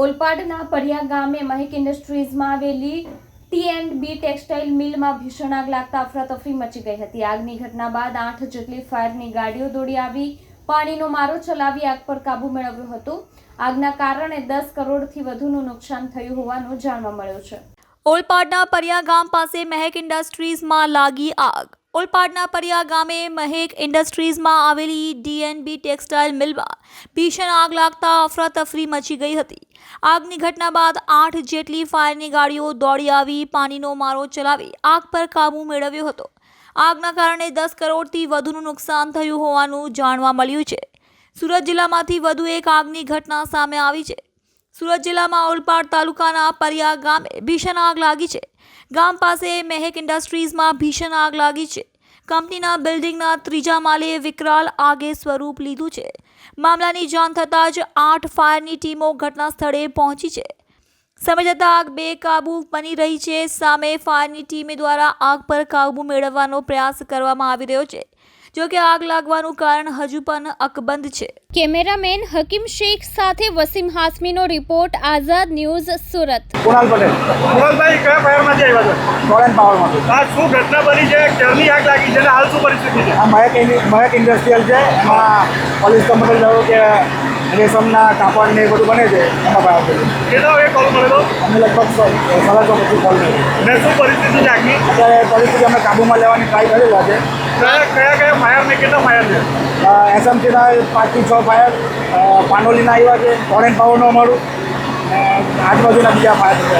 ઓલપાડના પરિયા ગામે મહેક ઇન્ડસ્ટ્રીઝમાં આવેલી ટી એન્ડ બી ટેક્સટાઇલ મિલમાં ભીષણ આગ લાગતા અફરાતફરી મચી ગઈ હતી. આગની ઘટના બાદ આઠ જેટલી ફાયરની ગાડીઓ દોડી આવી, પાણીનો મારો ચલાવી આગ પર કાબુ મેળવ્યો હતો. આગના કારણે દસ કરોડથી વધુનું નુકસાન થયું હોવાનું જાણવા મળ્યું છે. ઓલપાડના પરિયા ગામ પાસે મહેક ઇન્ડસ્ટ્રીઝમાં લાગી આગ. ઓલપાડના પરિયા ગામે મહેક ઇન્ડસ્ટ્રીઝમાં આવેલી ડીએનબી ટેક્સટાઇલ મિલમાં ભીષણ આગ લાગતા અફરાતફરી મચી ગઈ હતી. આગની ઘટના બાદ આઠ જેટલી ફાયરની ગાડીઓ દોડી આવી, પાણીનો મારો ચલાવી આગ પર કાબૂ મેળવ્યો હતો. આગના કારણે દસ કરોડથી વધુનું નુકસાન થયું હોવાનું જાણવા મળ્યું છે. સુરત જિલ્લામાંથી વધુ એક આગની ઘટના સામે આવી છે. સુરત જિલ્લામાં ઓલપાડ તાલુકાના પરિયા ગામે ભીષણ આગ લાગી છે. ગામ પાસે મહેક ઇન્ડસ્ટ્રીઝમાં ભીષણ આગ લાગી છે. કંપનીના બિલ્ડિંગના ત્રીજા માલે વિકરાલ આગે સ્વરૂપ લીધું છે. મામલાની જાણ થતાં જ આઠ ફાયરની ટીમો ઘટના સ્થળે પહોંચી છે. સમય જતાં આગ બેકાબૂ બની રહી છે. સામે ફાયરની ટીમ દ્વારા આગ પર કાબૂ મેળવવાનો પ્રયાસ કરવામાં આવી રહ્યો છે. જો કે આગ લાગવાનું કારણ હજુ પણ અકબંધ છે. કેમેરામેન હકીમ શેખ સાથે વસીમ હાસમીનો રિપોર્ટ આઝાદ ન્યૂઝ સુરત. કુણાલ પટેલ. કુણાલભાઈ કયા ફાયરમાંથી આવ્યા છો? ટોરેન્ટ પાવરમાં. આ શું ઘટના બની છે? ક્યારની આગ લાગી છે? અને હાલ શું પરિસ્થિતિ છે? આ મહેક મહેક ઇન્ડસ્ટ્રીયલ છે. એમાં પોલીસ કંપની કહ્યું કે રેશમના કાપડ ને બધું બને છે. એમાં ભાવ છે. કેટલા વાગે કોલ મળેલો અમે લગભગ સાડા છ પછી કોલ મળ્યો ને શું પરિસ્થિતિ છે અત્યારે પરિસ્થિતિ અમે કાબૂમાં લેવાની ટ્રાય કરેલા છે. કયા કયા કયા ફાયર ને કેટલા ફાયર છે? પાંચથી છ ફાયર પાનોલીના આવ્યા છે ટોરેન્ટ પાવરનું અમારું આજુબાજુના બીજા ફાયર છે.